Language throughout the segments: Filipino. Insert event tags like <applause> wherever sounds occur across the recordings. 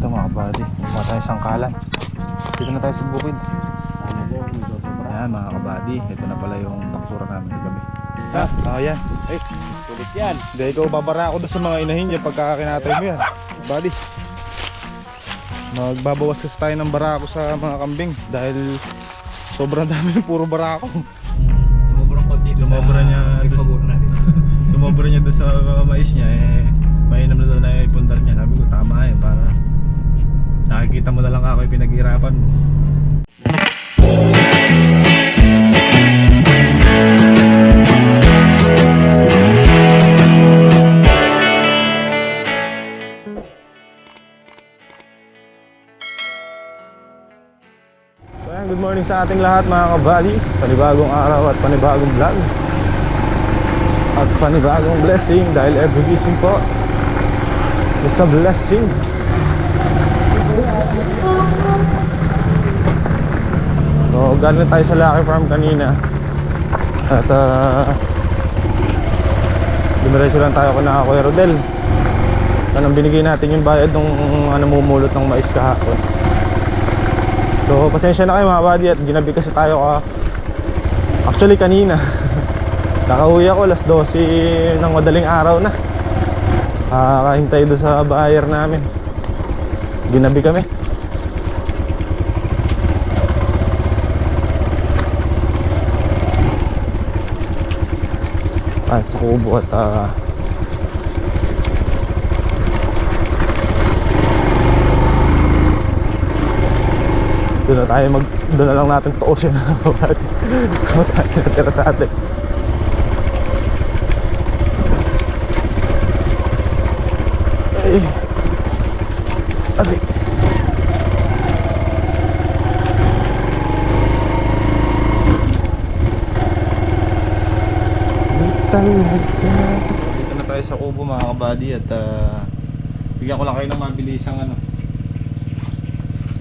Ito mga kabady, mga tayo sangkalan. Dito na tayo sa bukid. Ayan mga kabady, ito na pala yung taktura namin kagabi. Ah, oh yan. Ay, kulit yan. Hindi, ikaw babara ako doon sa mga inahin niya pagka kinatay mo yan. Buddy. Magbabawas kasi tayo ng barako sa mga kambing dahil sobrang dami ng <laughs> puro barako. Sumubrang konti Sumobra niya. <laughs> Sumobra niya doon sa mais niya eh. Mainam na doon na ipundar niya. Sabi ko tama eh para nakikita mo na lang ako yung pinaghirapan mo. Good morning sa ating lahat mga kabali Panibagong araw at panibagong vlog. At panibagong blessing dahil every gising po is a blessing So galing tayo sa Lucky Farm kanina. At uh, Dumiretso lang tayo ko na Kuya Rodel. Anong binigay natin yung bayad nung ano, namumulot ng mais kahapon. So pasensya na kayo mga buddy at ginabi kasi tayo ka Actually kanina. <laughs> Nakauwi ako alas 12 ng madaling araw na. Kakahintay doon sa buyer namin. Ginabi kami Ah, sa kubo at ah, doon na tayo mag doon na lang natin tuusin. <laughs> Kung tayo natira sa atin. Ay. Aray talaga dito na tayo sa kubo mga kabady at ah, bigyan ko lang kayo ng mabilisang ano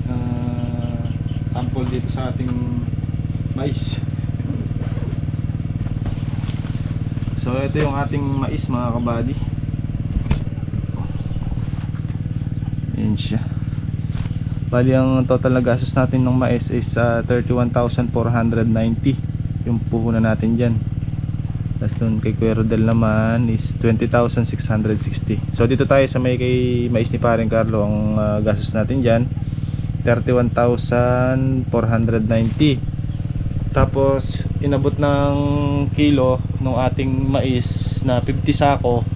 ah, sample dito sa ating mais. <laughs> So ito yung ating mais mga kabady. Yan siya. Bali ang total na gastos natin ng mais is ah, 31,490 yung puhunan natin dyan tapos dun kay Kuya Rodel naman is 20,660 so dito tayo sa may kay mais ni Paring Carlo. Ang ah, gastos natin dyan 31,490 tapos inabot ng kilo ng ating mais na 50 sako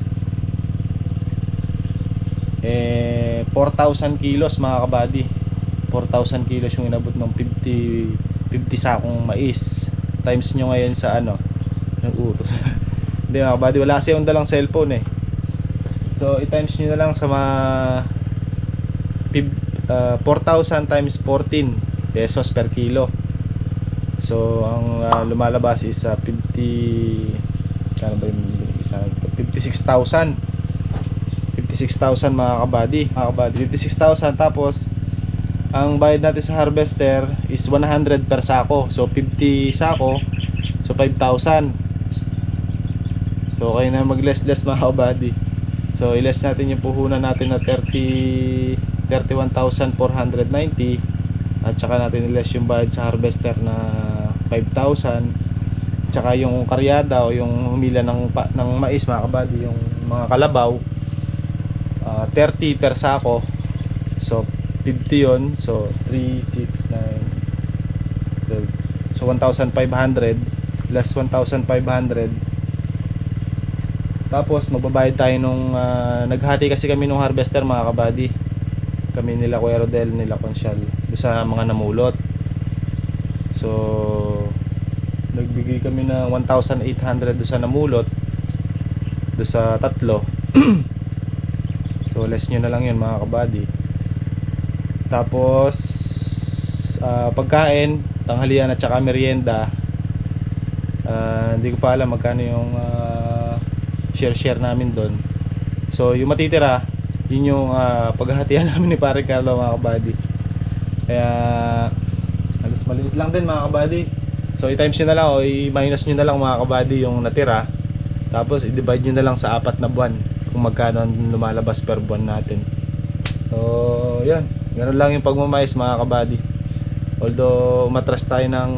eh 4,000 kilos mga kabady. 4,000 kilos yung inabot ng 50 50 sakong mais. Times nyo ngayon sa ano yung utos <laughs> hindi mga kabady wala kasi yung dalang cellphone eh. So i-times nyo na lang sa mga uh, 4,000 times 14 pesos per kilo. So ang uh, lumalabas is uh, 50 kano ba yung isa 56,000 56,000 mga kabady mga kabady 56,000 tapos ang bayad natin sa harvester is 100 per sako. So 50 sako so 5,000 so kayo na mag less less mga kabady so i-less natin yung puhunan natin na 30 31,490 at saka natin i-less yung bayad sa harvester na 5,000 tsaka yung karyada o yung humila ng, ng mais mga kabady yung mga kalabaw. Ah, 30 per sako. So 50 yon so 3, 6, 9 12 so 1,500 less 1,500 tapos magbabayad tayo nung ah, naghati kasi kami nung harvester mga kabady. Kami nila Kuya Rodel nila doon sa mga namulot. So nagbigay kami ng 1,800 doon sa namulot doon sa tatlo. <clears throat> So less nyo na lang yun mga kabady. Tapos ah, pagkain tanghalian at saka merienda. Ah, hindi ko pa alam magkano yung ah, share share namin doon so yung matitira yun yung ah, paghahatian <laughs> namin ni pare Carlo mga kabady. Kaya halos maliit lang din mga kabady. So i-times nyo na lang o i-minus nyo na lang mga kabady yung natira. Tapos i-divide nyo na lang sa apat na buwan kung magkano ang lumalabas per buwan natin. So yan. Ganun lang yung pagmamais mga kabady. Although umatras tayo ng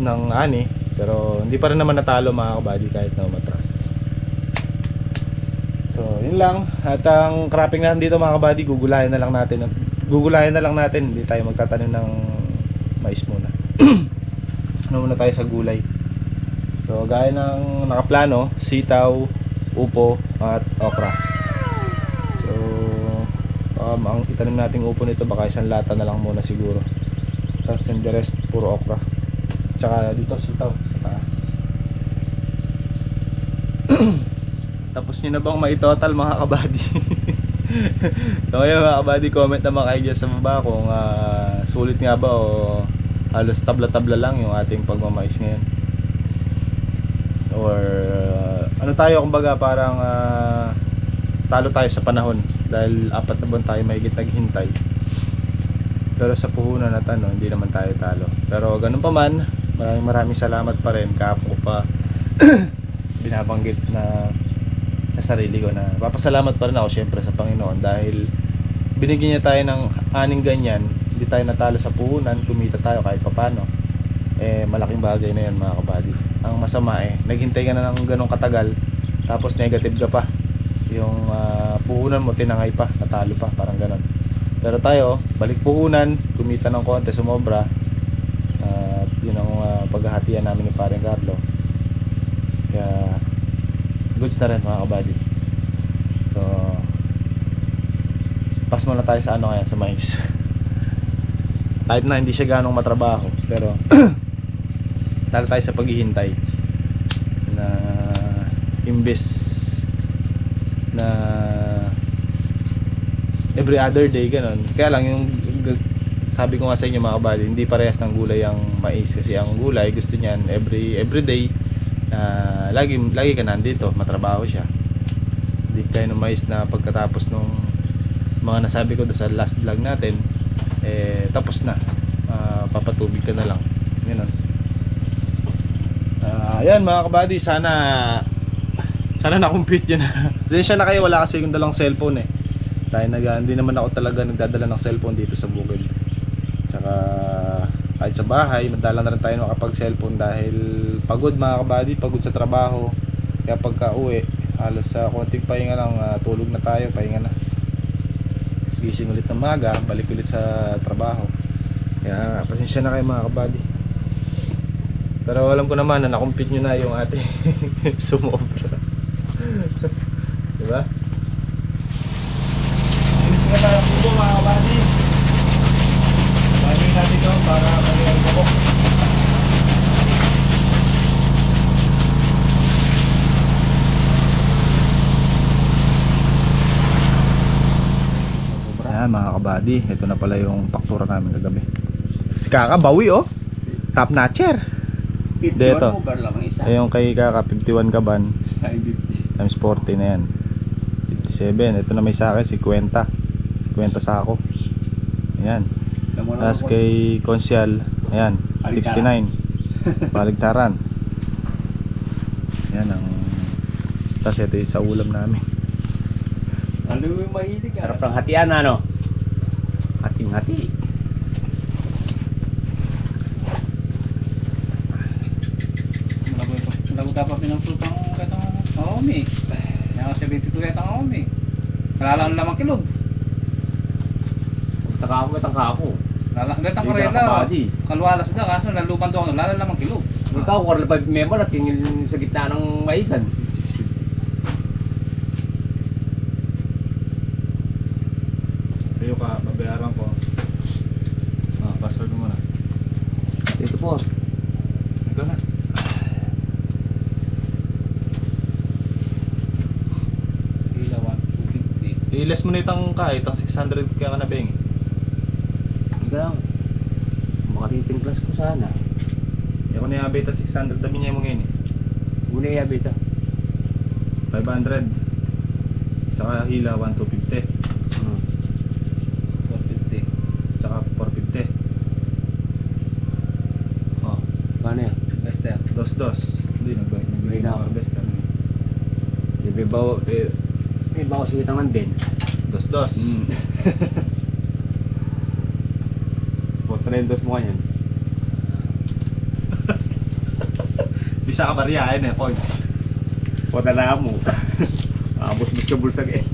ng ani, pero hindi pa rin naman natalo mga kabady kahit na umatras. So, yun lang. At ang cropping natin dito mga kabady, gugulayan na lang natin. Gugulayan na lang natin. Hindi tayo magtatanim ng mais muna. <clears throat> ano muna tayo sa gulay. So, gaya ng nakaplano, sitaw, upo, at okra. So, um, ang itanim nating upo nito baka isang lata na lang muna siguro. Tapos yung the rest, puro okra. Tsaka dito, sitaw, taas. <clears throat> Tapos nyo na bang maitotal mga kabady? <laughs> so ngayon mga kabady, comment naman kayo dyan sa baba kung ah, sulit nga ba o halos tabla-tabla lang yung ating pagmamais ngayon. Or ah, ano tayo kumbaga parang ah, talo tayo sa panahon dahil apat na buwan tayo mahigit naghintay. Pero sa puhunan at ano, hindi naman tayo talo. Pero ganun pa man, maraming maraming salamat pa rin. Kapo ko pa. <clears throat> Binabanggit na sa sarili ko na papasalamat pa rin ako syempre sa Panginoon dahil binigyan niya tayo ng aning ganyan hindi tayo natalo sa puhunan kumita tayo kahit papano. Eh malaking bagay na yan mga kabady. Ang masama eh naghintay ka na ng ganong katagal tapos negative ka pa. Yung ah, puhunan mo tinangay pa natalo pa parang ganon pero tayo balik puhunan kumita ng konti sumobra yun ang ah, paghahatian namin ni Paring Carlo. Kaya goods na rin mga kabady. So pas muna tayo sa ano kaya sa mais. <laughs> Kahit na hindi siya ganong matrabaho pero <clears throat> talo tayo sa paghihintay na imbes na every other day ganon kaya lang yung sabi ko nga sa inyo mga kabady hindi parehas ng gulay ang mais. Kasi ang gulay gusto niyan every every day na lagi lagi ka nandito matrabaho siya. Hindi kayo ng mais na pagkatapos nung mga nasabi ko sa last vlog natin eh tapos na. Ah, papatubig ka na lang. Ganun. Ah, ayan mga kabady sana sana na-compute yun Then siya na kayo wala kasi yung dalang cellphone eh. Dahil nag, hindi naman ako talaga nagdadala ng cellphone dito sa Google tsaka kahit sa bahay madala na rin tayo makapag cellphone dahil pagod mga kabady pagod sa trabaho. Kaya pagka uwi halos sa konting pahinga lang ah, tulog na tayo pahinga na. Tapos gising ulit ng maga balik ulit sa trabaho. Kaya pasensya na kayo mga kabady. Pero alam ko naman na nakumpit nyo na yung ating <laughs> sumobra diba? Hindi nga tayo pulo mga kabady Bagay natin ito para kanilang bukok Kabady, ito na pala yung paktura namin kagabi. Si Kaka, bawi oh. Top notcher. Dito. mo, bar lang ang isa. Ayun kay Kaka, 51 kaban Sa 50. times 40 na yan. 57. Ito na may sa akin, 50. 50 sako. Ayan. Tapos kay Konsyal, ayan, 69. <laughs> Baligtaran. Ayan ang tapos ito yung sa ulam namin. Ano yung mahilig ka? Sarap ng hatian ano? Hating hati. Lago ka pa pinagtutang katang Naomi. Kaya 72 katang Naomi. Kalalaan lamang kilog. Taka ako, taka ako. Lalang gatang Hindi karela. nakakabadi. Kalwalas na kaso naluban doon. Lala lamang kilog. Ikaw, quarter five member at tingin sa gitna ng maisan. mo. Ito na. I-less mo na itang kahit, ang 600 kaya ka na beng. Hanggang, makatiting plus ko sana. Hindi ako niyabit ang 600, dami niya mo ngayon eh. Una niyabit ah. 500. Tsaka hila 1 dos. Hindi, nag-buy Buy na ako. Best ano. May bawa, may, bawa sa kitang din. Dos dos. Mm. Potrendos mo kanyan. Bisa ka bariyain eh, points. Pota na mo. <laughs> Abot-bot ka bulsag eh.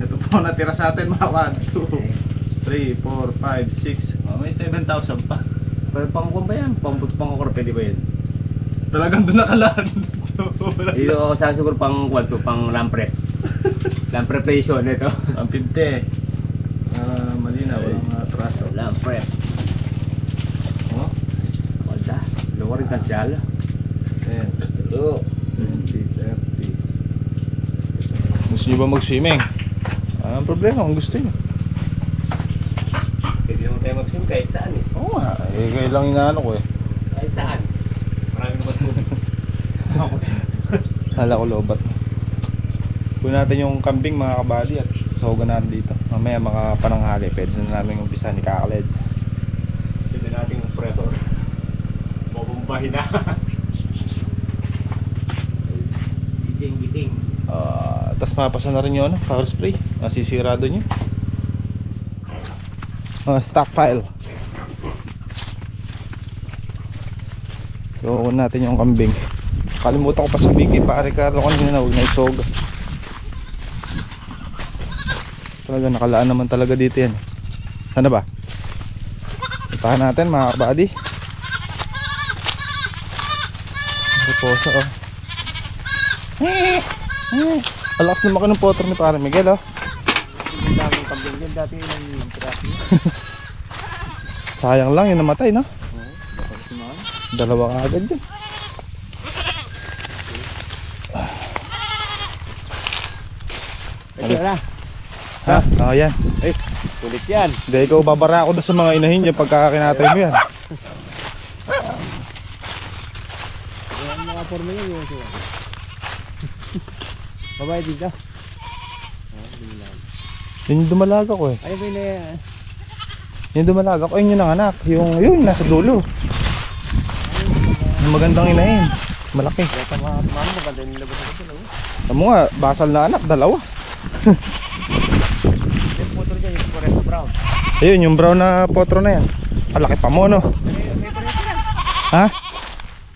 Ito po natira sa atin mga 1, 2, 3, 4, 5, 6. Oh, may 7,000 pa. Pero pang kung ba yan? Pambut pang okra pwede ba yan? Talagang doon nakalaan. <laughs> so, wala Ito ako sa siguro pang kwan to, pang lampre. <laughs> lampre preso nito. Ang 50. Ah, malinaw, walang atraso. Lampre. Oh, Wala. Luwa rin tansyal. 10, 20, 30. Gusto nyo ba mag-swimming? Ah, ang problema kung gusto nyo. Pwede naman tayo mag-swim kahit saan eh. Oo nga, eh, kayo lang inaano ko eh. Kahit saan. Marami naman tubig. <laughs> Hala ko lobat. Kunin natin yung kambing mga kabali at sasogan natin dito. Mamaya mga pananghali, pwede na namin umpisa ni Kakaleds. Pwede nating pressor. Mabumbahin na. Biting-biting. Ah, tapos mapasa na rin yung ano, power spray. Nasisira doon yun. Ah, stockpile. So, kunin natin yung kambing. Kalimutan ko pa sabihin kay pare Carlo kanina na huwag na isog. Talaga nakalaan naman talaga dito yan. Sana ba? Itahan natin mga kabady. Reposa oh. <laughs> Alakas na ng potro ni pare Miguel oh. Ang daming kambing din dati yung yung. <laughs> Sayang lang yung namatay no. Dalawa ka agad yun. Pwede na. Ha? Oo yan. Eh, kulit yan. Hindi, ikaw babara ako doon sa mga inahin dyan pagka kinatay mo yan. Yung mga forma yun yung siya. Babae dito. Yun yung dumalaga ko eh. Ba yun eh? Yung dumalaga ko, yun yung nanganak. Yung, yun, nasa dulo. Magandang inahin. Malaki. Mga tumama maganda yung labas ako dito. Tamo nga, basal na anak, dalawa. Yung motor dyan, yung Forest Brown. Ayun, yung brown na potro na yan. Malaki pa mo, no? Ha?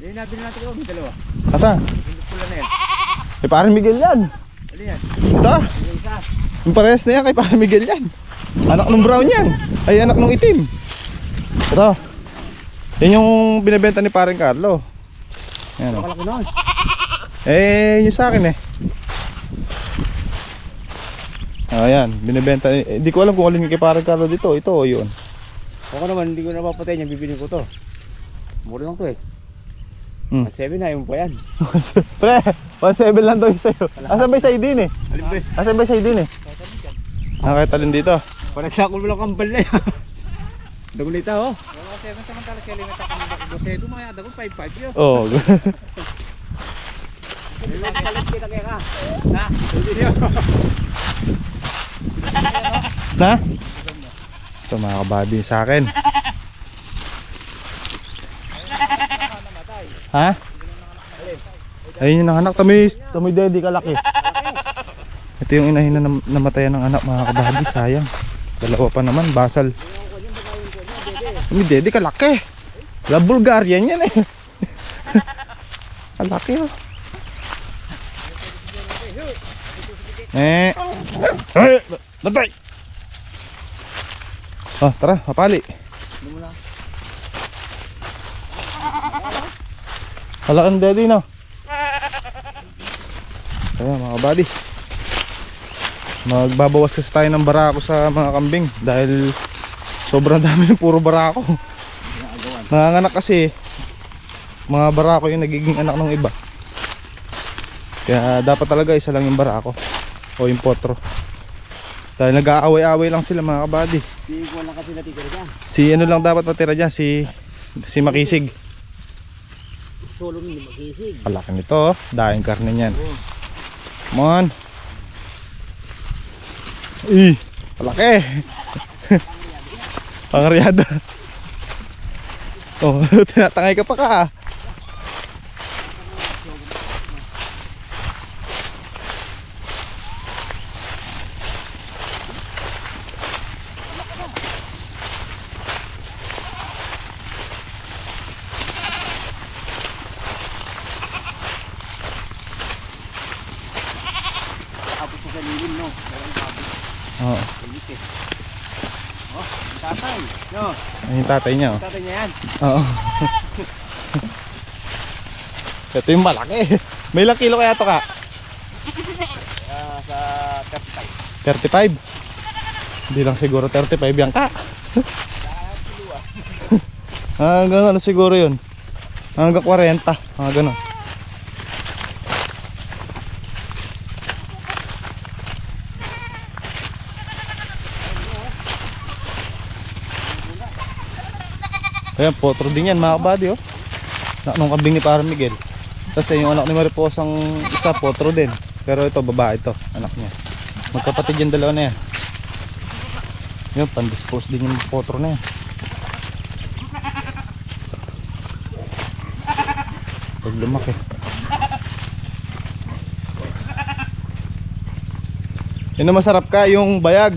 Yung nabili natin ko, dalawa. Asa? Yung pula na. Kay pare Miguel yan. Yan? Ito. Yung isa. Na yan kay pare Miguel yan. Anak ng brown yan. Ay, anak ng itim. Ito. Yan yung binibenta ni pareng Carlo. Yan o. Kalaki nun. Eh, yun yung sa akin eh. Ayan, binibenta. Eh, Hindi ko alam kung alin kay pareng Carlo dito. Ito o yun. Ako naman, hindi ko napapatay niya, bibili ko to. Mura lang to eh. Hmm. Hmm. 7 na, yung pa yan. <laughs> Pre, 1.7 lang daw yung sa'yo. Asan ba yung sa'yo din eh? Eh? Asan ba yung sa'yo din eh? Nakakita din dito. Parang sa ako lang kambal na yan. <laughs> Dagulita oh. Mga 7 samantala siya limit ako ng dosedo, mga dago 5-5 yun. Oh. Palit kita kaya ka. Ha? na? Ito mga kabady sa akin. Ha? Ayun yung anak. Tamoy, tamoy daddy kalaki. Ito yung inahin na nam- namatayan ng anak mga kabady. Sayang. Dalawa pa naman. Basal. Tamoy daddy kalaki. La Bulgarian yan eh. kalaki oh. Eh. Eh. Natay. Oh, tara, mapali. Halakan daddy no. Ayan mga buddy. Magbabawas kasi tayo ng barako sa mga kambing dahil sobrang dami ng <laughs> puro barako. Nanganganak kasi mga barako yung nagiging anak ng iba. Kaya dapat talaga isa lang yung barako o yung potro. Dahil nag-aaway-away lang sila mga kabady. Ko lang kasi natitira dyan. Si ano lang dapat matira dyan, si si Makisig. Solo nyo magisig. Palaki nito, oh. daing karne niyan. Come on. Ih, palaki. <laughs> Pangaryado. oh, <laughs> tinatangay ka pa ka. ah. sa lilim, no? Pero ang baboy, Oo. init eh. Oh, ang tatay. No, Ayun yung tatay niya. ang tatay niya yan. Oh. Oo. <laughs> Ito yung malaki. May ilang kilo kaya to ka? Ah, sa 35. 35? Hindi lang siguro 35 yan ka. <laughs> ah, gano'n ano siguro yun. Hanggang 40. Ah, gano'n. Ayan, potro din yan mga kabady oh. Na, nung kambing ni Parang Miguel. Tapos yung anak ni Mariposang isa, potro din. Pero ito, babae ito, anak niya. Magkapatid yung dalawa na yan. Yun, pan-dispose din yung potro na yan. Pag lumaki. Yun na masarap ka, yung bayag.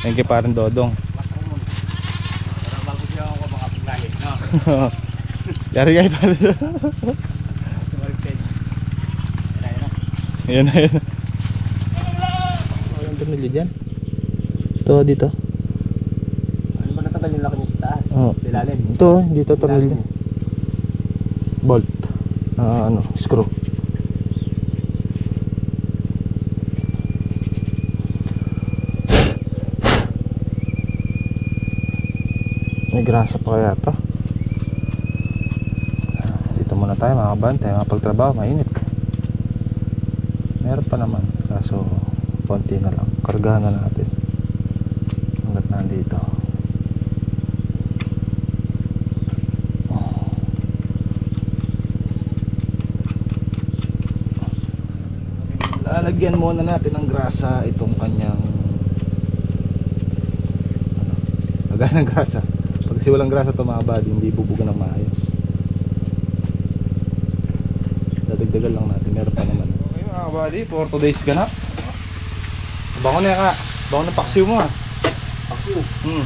Yan kay parang dodong. Yari kay parang Tumaripid. Yan na, Ayan yan na. yun. Walang tumili dyan. Ito, dito. Ano ba natagal yung laki niya sa taas? Oo. Sa ilalim. Ito, dito tumili. Bolt. Ah, ano, screw. May grasa pa kaya to. Ah, Dito muna tayo mga kabantay, mapagtrabaho, mainit. Meron pa naman, kaso konti na lang. Kargahan na natin. Hanggat nandito. lalagyan muna natin ng grasa itong kanyang ano, lagyan ng grasa kasi walang grasa mga buddy hindi bubuga ng maayos dadagdagan lang natin meron pa naman okay mga buddy for today's ganap bango na ka bango na paksiw mo ah Paksiw. hmm.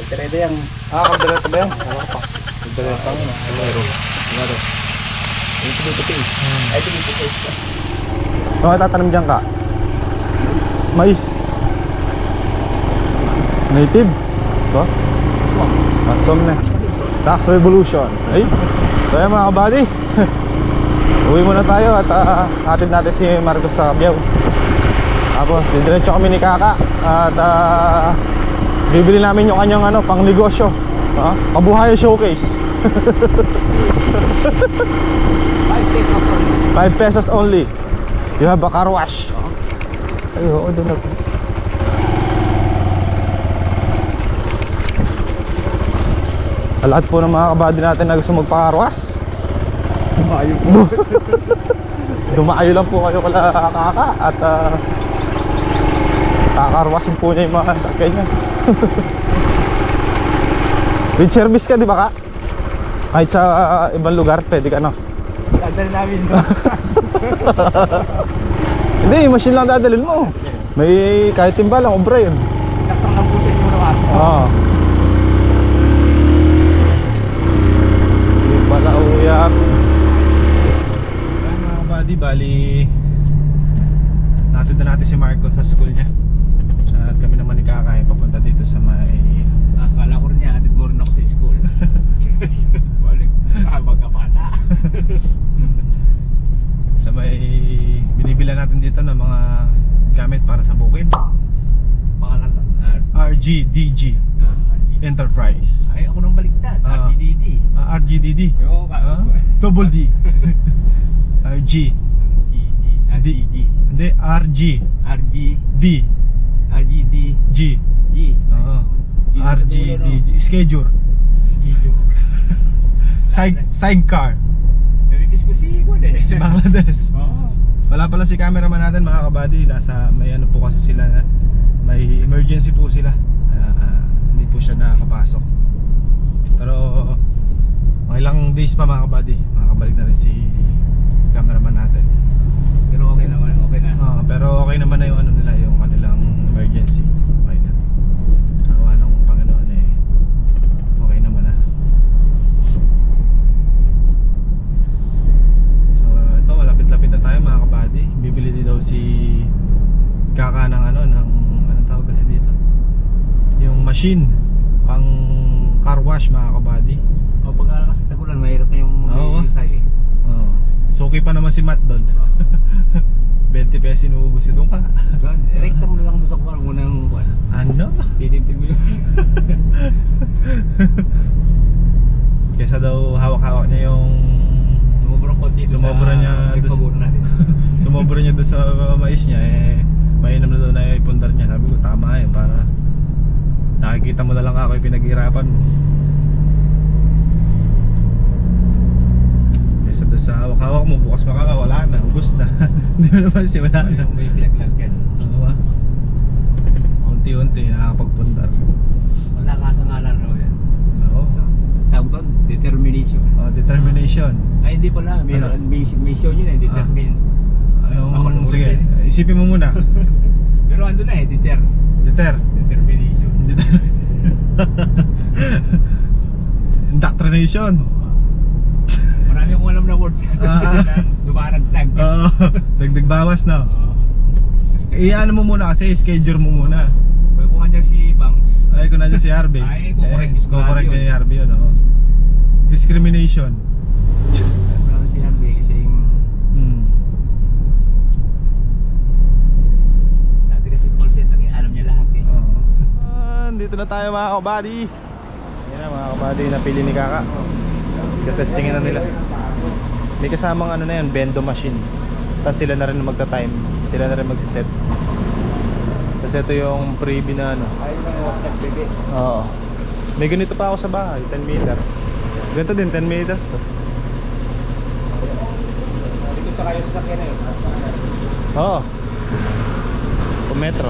Pagkareda yan. ah kaldereta ba yan? oo pa kaldereta mo na dito pin. Ay, dito pin. Ano ka tatanim dyan ka? Mais. Native. Ito? Asom na. Tax Revolution. Ay. So yan mga kabady. <laughs> Uwi muna tayo at uh, hatid natin si Marcos sa Kabiyaw. Tapos, didiretso kami ni Kaka. At ah, bibili namin yung kanyang ano, pang negosyo. Uh, Kabuhayan Showcase. 5 pesos only. 5 pesos only. You have a car wash. Ay, oo, doon ako. Sa lahat po ng mga kabady natin na gusto magpa-car wash, Tumayo po. <laughs> dumayo lang po kayo kala kaka at uh, kakarwasin po niya yung mga sakyan niya. <laughs> With service ka, di ba ka? Kahit sa uh, ibang lugar, pwede ka no? Dadali namin doon. <laughs> Hindi, yung machine lang dadalhin mo. May kahit timba lang, obra yun. Saktong ng puso yung naman. Oo. Hindi pala uyak. So yun, mga buddy, bali Natid na natin si Marco sa school niya At kami naman ni Kakay papunta dito sa may Akala ko rin niya, atid mo rin ako sa school. <laughs> Balik. Ah, magkabata. <laughs> Sa may Binibila natin dito ng mga gamit para sa bukid Pangalan. ah, RGDG ah, RG. Enterprise Ay, ako nang baliktad. Ah. RGDD. Ah, RGDD Oo, ka. Double D <laughs> RG RGD. RGG. Hindi, RG RG. D RGD. G G. Oo. G na sa RG dulo, no? D Schedule Schedule. <laughs> Side, Sidecar Namimiss ko si Igor eh. Si Bangladesh <laughs> Oo. Wala pala si cameraman natin mga kabady Nasa may ano po kasi sila na May emergency po sila Kaya ah, hindi po siya nakakapasok Pero Mga ilang days pa mga kabady Makakabalik na rin si cameraman natin pero okay naman, okay na. Ah, pero okay naman na yung ano nila, yung kanilang emergency. Okay na. Awa ng Panginoon eh. Okay naman na. So, ito, malapit-lapit na tayo mga kabady. Bibili din daw si kaka ng ano, ng ano tawag kasi dito? Yung machine pang car wash mga kabady. O, pag kasi tagulan, mahirap na yung mga oh, tayo eh. Oh. So, okay pa naman si Matt doon. 20 pesos inuubos ito ka. So, rekta mo na lang doon sa kuwan, unang kuwan. Ano? Titintin mo yun. <laughs> Kesa daw hawak-hawak niya yung Sumobra konti doon Sumobra sa niya doon sa- pagpaburo natin. <laughs> sumobra niya doon sa mais niya eh mainam na daw na ipundar niya. Sabi ko tama yun para nakikita mo na lang ako yung pinaghirapan mo. Kesa doon sa hawak-hawak mo bukas makaka wala na, ubus na. <laughs> Hindi mo naman siya wala na. May pinaglagyan. Oo ba? Unti-unti nakakapagpundar. Wala kasangalan raw yan. Oo. Tawag doon, determination. Oh, determination. Ay, hindi pala. May, Ano? may mission yun eh, determine. Ako Anong, sige, isipin mo muna. <laughs> Pero ando na eh, deter. Deter. Determination. Deter. <laughs> Indoctrination. Words kasi Ah. na dumaragdag. Oo. <laughs> Dagdag bawas na. Iyan mo muna kasi, schedule mo muna. Pwede ko dyan si Bangs. Ay, kung nandiyan si Harvey. Ay, kukorek eh, kukorek yun. ni Harvey yun, oo. Discrimination. Marami si Harvey kasi yung Hmm. dati kasi call center alam niya lahat eh. Oo. Ah, dito na tayo mga kabady. Yan na mga kabady, napili ni Kaka. Katestingin na nila. May kasamang ano na yan, bendo machine. Tapos sila na rin magta-time. Sila na rin magsiset. Kasi ito yung freebie na ano. Ayun lang. Oo. May ganito pa ako sa bahay, 10 meters. Ganito din, 10 meters to. Likod sa kayo sa na yun. Oo. Kung metro.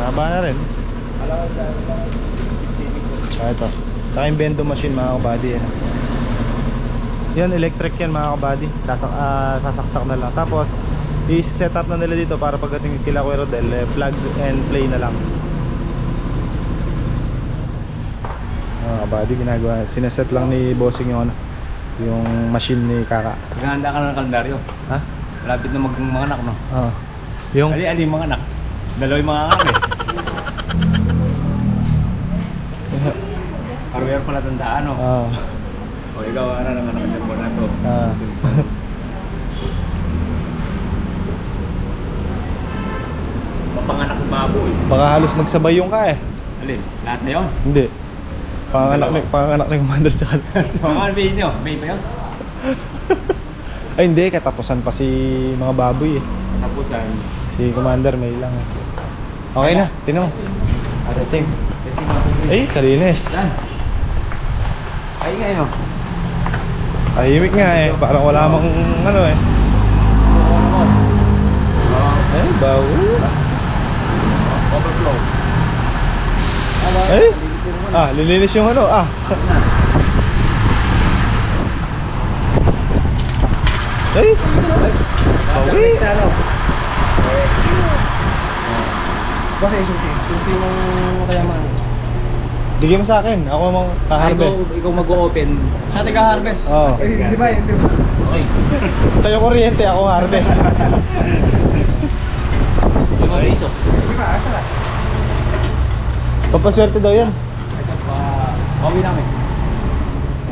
Mahaba na rin. Alam ko dahil lang 15 Ah, ito. Saka yung bendo machine mga kabady. Yan. Yan, electric yan mga kabady. Sasak, ah, sasaksak na lang. Tapos, i-set up na nila dito para pagdating kila Kuya Rodel, eh, plug and play na lang. Mga kabady, ginagawa. Sineset lang ni Bossing yung ano, yung machine ni Kaka. Naghahanda ka na ng kalendaryo. Ha? Malapit na mag mga anak no? Oo. Yung, Ali, ali mga anak. Dalawa yung mga anak eh. <laughs> Hardware pala tandaan no? Oo. O ikaw ano naman ang cellphone na to. Ah. <laughs> Mapanganak ng baboy. Baka halos magsabay yung ka eh. Alin? Lahat na yun? Hindi. Panganak ni panganak ni Commander. So <laughs> mga may nyo? May pa yun? Ay hindi, katapusan pa si mga baboy eh. Tapusan. Si Commander may lang. eh. Okay na, tinan mo. Testing. Kasi mga baboy. Ay, kalinis. Dan. Ay nga yun. Tahimik nga eh. Parang wala mang ano eh. Ay, bawo. Overflow. Ay! Ah, lilinis yung ano. Ah. Ay! Bawi! Ano? Kasi susi. Susi ng kayaman. Bigyan mo sa akin. Ako mang ka-harvest. Ikaw, ikaw mag-open. Siya taga-harvest. Oo. Eh, di ba? Di ba? Okay. <laughs> Sa'yo kuryente, ako harvest. <laughs> Limang piso. Di ba? Asa na? Papaswerte daw yan. Ito pa. Bawi namin.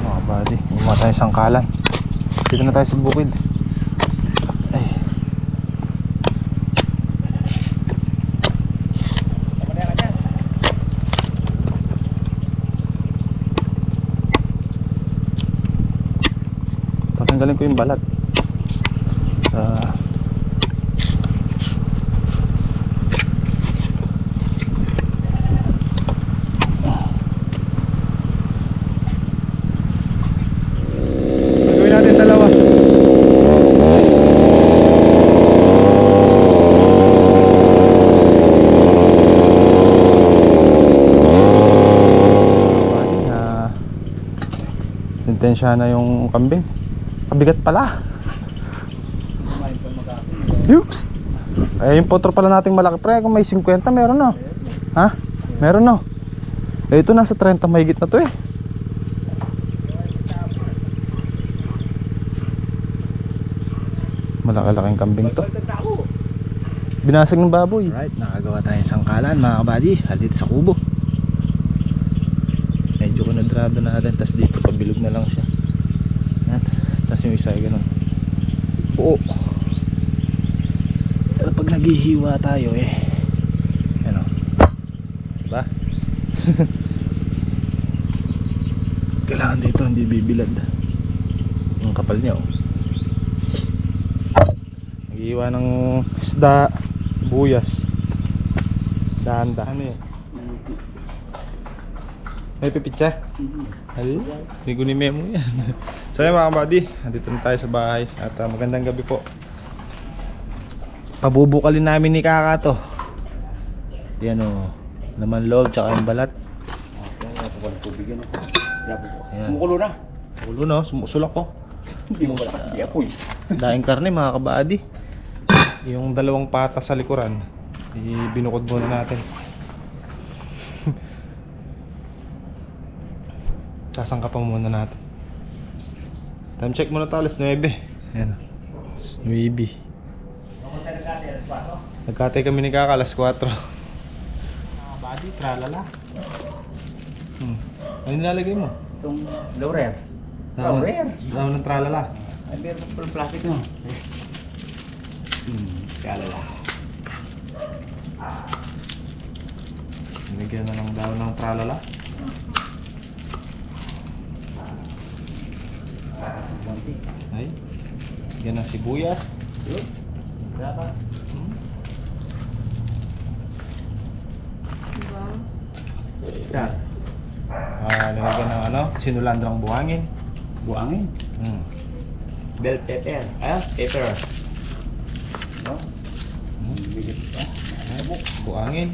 Mga buddy, gumawa tayo sangkalan. Dito na tayo sa bukid. Tatanggalin ko yung balat. Na intensya na yung kambing. Kabigat pala. Yups! Eh, yung potro pala nating malaki pre, kung may 50 meron no. Ha? Meron no. Eh, ito nasa 30 mahigit na to eh. Malaki-laking kambing to. Binasag ng baboy. Alright, nakagawa tayo ng sangkalan mga kabady. Halit sa kubo. sarado natin. Tapos dito, pabilog na lang siya. Tapos yung isa ay ganun. Oo. Pero pag naghihiwa tayo eh. Ano? Diba? <laughs> Kailangan dito hindi bibilad. Ang kapal niya oh. Naghihiwa ng isda, buyas. Dahan-dahan eh. May pipitsa? Ay, hindi ko ni memo yan. <laughs> so yun mga kabady, nandito na tayo sa bahay at ah, magandang gabi po. Pabubukalin namin ni Kaka to. Yan o, naman loob tsaka yung balat. Ayan. Kumukulo na. Ulo no, sumusulak ko. Hindi mo malakas di apoy. <laughs> Daing karne mga kabady. Yung dalawang pata sa likuran, ibinukod muna natin. <laughs> Sasangkapan muna natin. Time check muna tayo, alas 9. Ayan. Alas 9. Nagkatay kami ni Kaka, alas 4. Mga body, tralala. Hmm. Ano nilalagay mo? Itong laurel. Laurel. dahon ng tralala. Ay, meron pa plastic no. Hmm, kalala. Nilagyan na ng dahon ng tralala. Konti. Ay. Yan ang sibuyas. Yun. Dapat. Hmm. Start. Ah, nilagyan ng ano, sinulandrang buhangin. Buangin. Hmm. Bell pepper. Ah, pepper. No? Hmm. Bilis pa. Buhangin.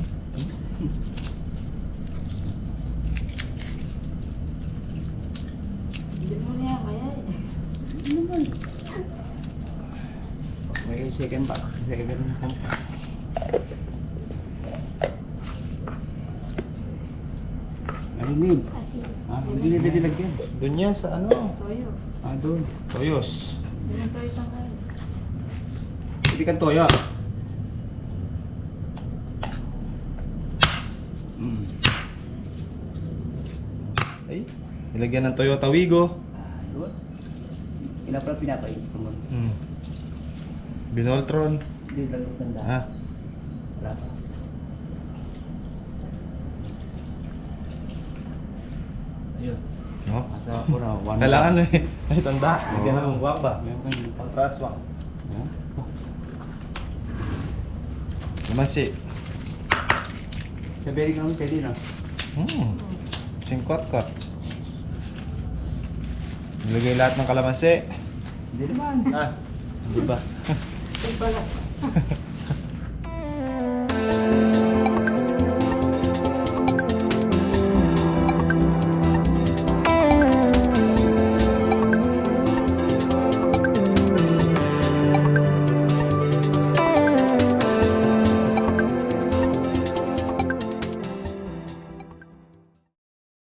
May second box. Second box. Marinig. Ah, hindi na nilagyan. Doon yan sa ano, Toyo. Ah, doon. toyos. Ganun toyo tangkay. Hindi ka toyo. Mm. Ay, nilagyan ng Toyota Wigo. Doon. Pinapala pinapay. Hmm. Binoltron. Hindi lang tanda. Ha? Wala pa. Ayun. No? Asa ako na. One <laughs> Kailangan eh. Ay, tanda. Lagyan Oo. ng wak ba? Meron kayo dito. Pang traswak. Ayan. Lumasi. Sa bering kami pwede na. Hmm. Singkot-kot. Nilagay lahat ng kalamansi. Hindi naman. Ah, di ba? Balat. <laughs>